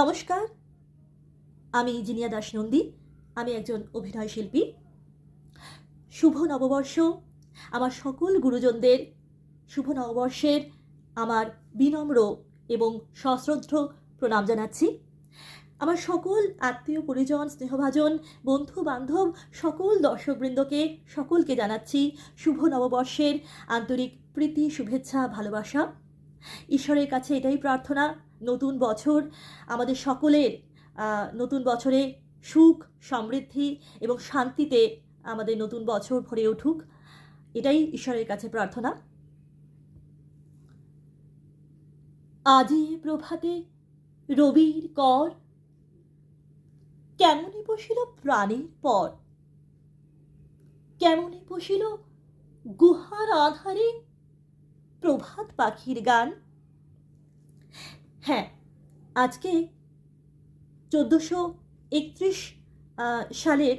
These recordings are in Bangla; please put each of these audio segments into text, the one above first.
নমস্কার, আমি জিনিয়া দাস নন্দী আমি একজন অভিনয় শিল্পী। শুভ নববর্ষ, আমার সকল গুরুজনদের। শুভ নববর্ষের আমার বিনম্র এবং সশ্রদ্ধ প্রণাম জানাচ্ছি। আমার সকল আত্মীয় পরিজন, স্নেহভাজন বন্ধু বান্ধব সকল দর্শকবৃন্দকে, সকলকে জানাচ্ছি শুভ নববর্ষের আন্তরিক প্রীতি, শুভেচ্ছা, ভালোবাসা। ঈশ্বরের কাছে এটাই প্রার্থনা নতুন বছর, আমাদের সকলের নতুন বছরে সুখ, সমৃদ্ধি এবং শান্তিতে আমাদের নতুন বছর ভরে উঠুক। এটাই ঈশ্বরের কাছে প্রার্থনা। আজি প্রভাতে রবির কর কেমনই বসিল প্রাণীর পর? কেমনই বসিল গুহার আধারে প্রভাত পাখির গান? হ্যাঁ আজকে চোদ্দোশো একত্রিশ সালের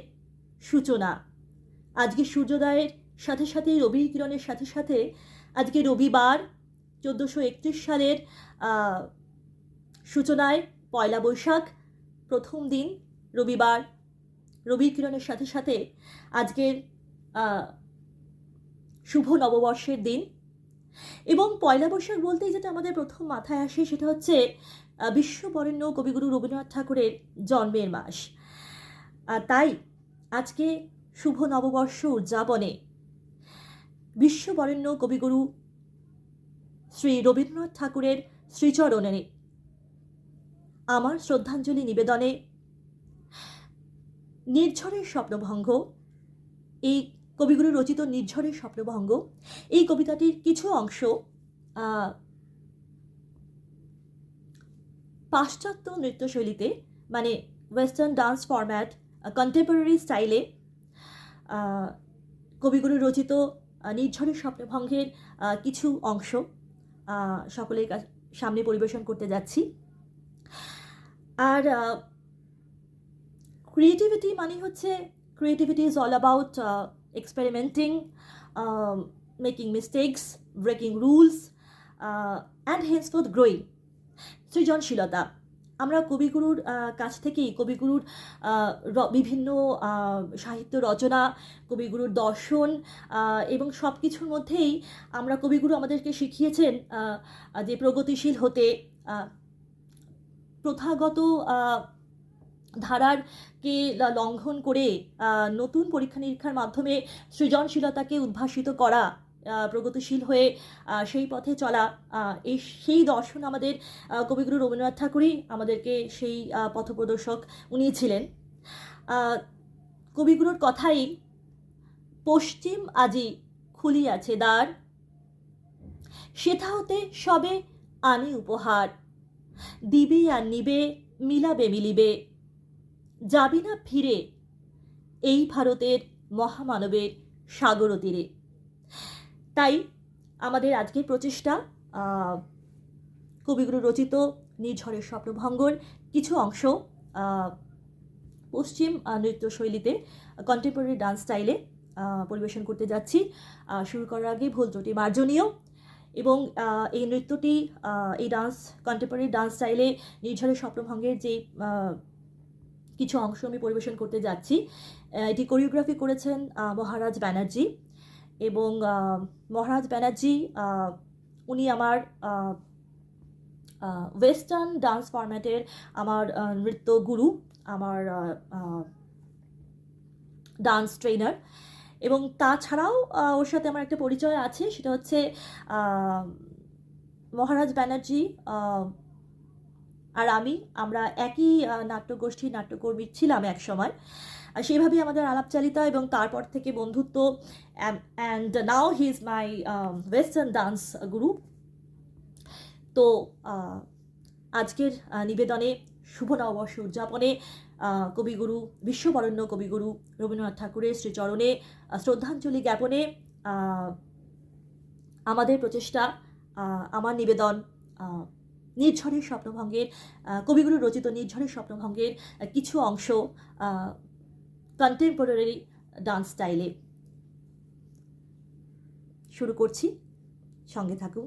সূচনা। আজকে সূর্যোদয়ের সাথে সাথে, রবি কিরণের সাথে সাথে, আজকে রবিবার চোদ্দোশো একত্রিশ সালের সূচনায় পয়লা বৈশাখ, প্রথম দিন রবিবার। রবি কিরণের সাথে সাথে আজকের শুভ নববর্ষের দিন এবং পয়লা বৈশাখ বলতেই যেটা আমাদের প্রথম মাথায় আসে সেটা হচ্ছে বিশ্ববরেণ্য কবিগুরু রবীন্দ্রনাথ ঠাকুরের জন্মের মাস। তাই আজকে শুভ নববর্ষ উদযাপনে বিশ্ববরেণ্য কবিগুরু শ্রী রবীন্দ্রনাথ ঠাকুরের শ্রীচরণে আমার শ্রদ্ধাঞ্জলি নিবেদনে নির্ঝরের স্বপ্নভঙ্গ, এই কবিগুরু রচিত নির্ঝরের স্বপ্নভঙ্গ। এই কবিতাটির কিছু অংশ পাশ্চাত্য নৃত্যশৈলীতে মানে ওয়েস্টার্ন ডান্স ফরম্যাট কন্টেম্পোরারি স্টাইলে কবিগুরু রচিত নির্ঝরের স্বপ্নভঙ্গের কিছু অংশ সকলের সামনে পরিবেশন করতে যাচ্ছি। আর ক্রিয়েটিভিটি মানে হচ্ছে creativity is all about experimenting making mistakes breaking rules and henceforth growing সৃজনশীলতা। আমরা কবিগুরুর কাছ থেকেই কবিগুরুর বিভিন্ন সাহিত্য রচনা, কবিগুরুর দর্শন এবং সব কিছুর মধ্যেই আমরা কবিগুরু আমাদেরকে শিখিয়েছেন যে প্রগতিশীল হতে প্রথাগত আহ, ধারারকে ল- লঙ্ঘন করে নতুন পরীক্ষা নিরীক্ষার মাধ্যমে সৃজনশীলতাকে উদ্ভাসিত করা প্রগতিশীল হয়ে সেই পথে চলা এই সেই দর্শন আমাদের কবিগুরু রবীন্দ্রনাথ ঠাকুরই আমাদেরকে সেই পথপ্রদর্শক উনি ছিলেন। কবিগুরুর কথাই পশ্চিম আজি খুলিয়াছে দ্বার সেথা হতে সবে আনে উপহার দিবে আর নিবে মিলাবে মিলিবে যাবি না ফিরে? এই ভারতের মহামানবের সাগর তীরে। তাই আমাদের আজকের প্রচেষ্টা কবিগুরু রচিত নির্ঝরের স্বপ্নভঙ্গর কিছু অংশ পশ্চিম নৃত্যশৈলীতে কন্টেম্পোরারি ডান্স স্টাইলে পরিবেশন করতে যাচ্ছি। শুরু করার আগে ভুল ত্রুটি মার্জনীয় এবং এই নৃত্যটি এই ডান্স কন্টেম্পোরারি ডান্স স্টাইলে নির্ঝরের স্বপ্নভঙ্গের যে কিছু অংশ আমি পরিবেশন করতে যাচ্ছি। এটি কোরিওগ্রাফি করেছেন মহারাজ ব্যানার্জি এবং মহারাজ ব্যানার্জি উনি আমার ওয়েস্টার্ন ডান্স ফরম্যাটের আমার নৃত্য গুরু, আমার ডান্স ট্রেনার এবং তাছাড়াও ওর সাথে আমার একটা পরিচয় আছে, সেটা হচ্ছে মহারাজ ব্যানার্জি আর আমি আমরা একই আহ, নাট্যগোষ্ঠীর নাট্যকর্মী ছিলাম এক সময়। আর সেইভাবেই আমাদের আলাপচারিতা এবং তারপর থেকে বন্ধুত্ব and now he is my western dance guru তো আজকের নিবেদনে শুভ নববর্ষ উদযাপনে কবিগুরু বিশ্ববরণ্য কবিগুরু রবীন্দ্রনাথ ঠাকুরের শ্রীচরণে শ্রদ্ধাঞ্জলি জ্ঞাপনে আমাদের প্রচেষ্টা আমার নিবেদন নির্ঝরের স্বপ্নভঙ্গের কবিগুরু রচিত নির্ঝরের স্বপ্নভঙ্গের কিছু অংশ কন্টেম্পোরারি ডান্স স্টাইলে শুরু করছি, সঙ্গে থাকুন।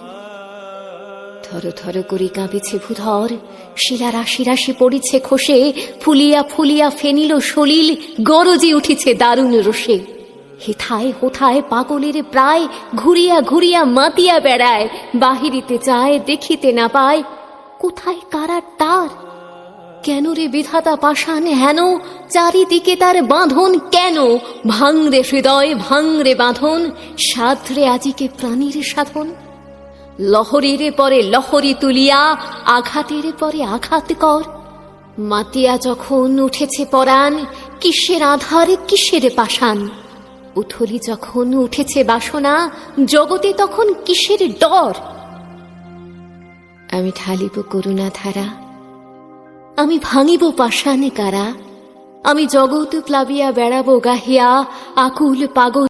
থর থর করে কাঁপেছে ভূধর শিলা রাশি রাশি পড়িছে খসে, ফুলিয়া ফুলিয়া ফেনিল সলিল, গরজে উঠিছে দারুণ রোষে। হেথায় হোথায় পাগলের প্রায়, ঘুরিয়া ঘুরিয়া মাতিয়া বেড়ায়, বাহিরিতে চায় দেখিতে না পায়, কোথায় কারার তার? কেন রে বিধাতা পাষাণ হেন, চারিদিকে তার বাঁধন কেন? ভাঙরে হৃদয় ভাঙরে বাঁধন, সাধরে আজিকে প্রাণীর সাধন? লহরীর পরে লহরী তুলিয়া, আঘাতের পরে আঘাত কর। মাতিয়া যখন উঠেছে পরাণ, কিসের আধার, কিসের পাষাণ? উথলি যখন উঠেছে বাসনা, জগতে তখন কিসের ডর? আমি ঢালিব করুণা ধারা আমি ভাঙিব পাষাণে কারা, আমি জগৎ প্লাবিয়া বেড়াবো গাহিয়া, আকুল পাগল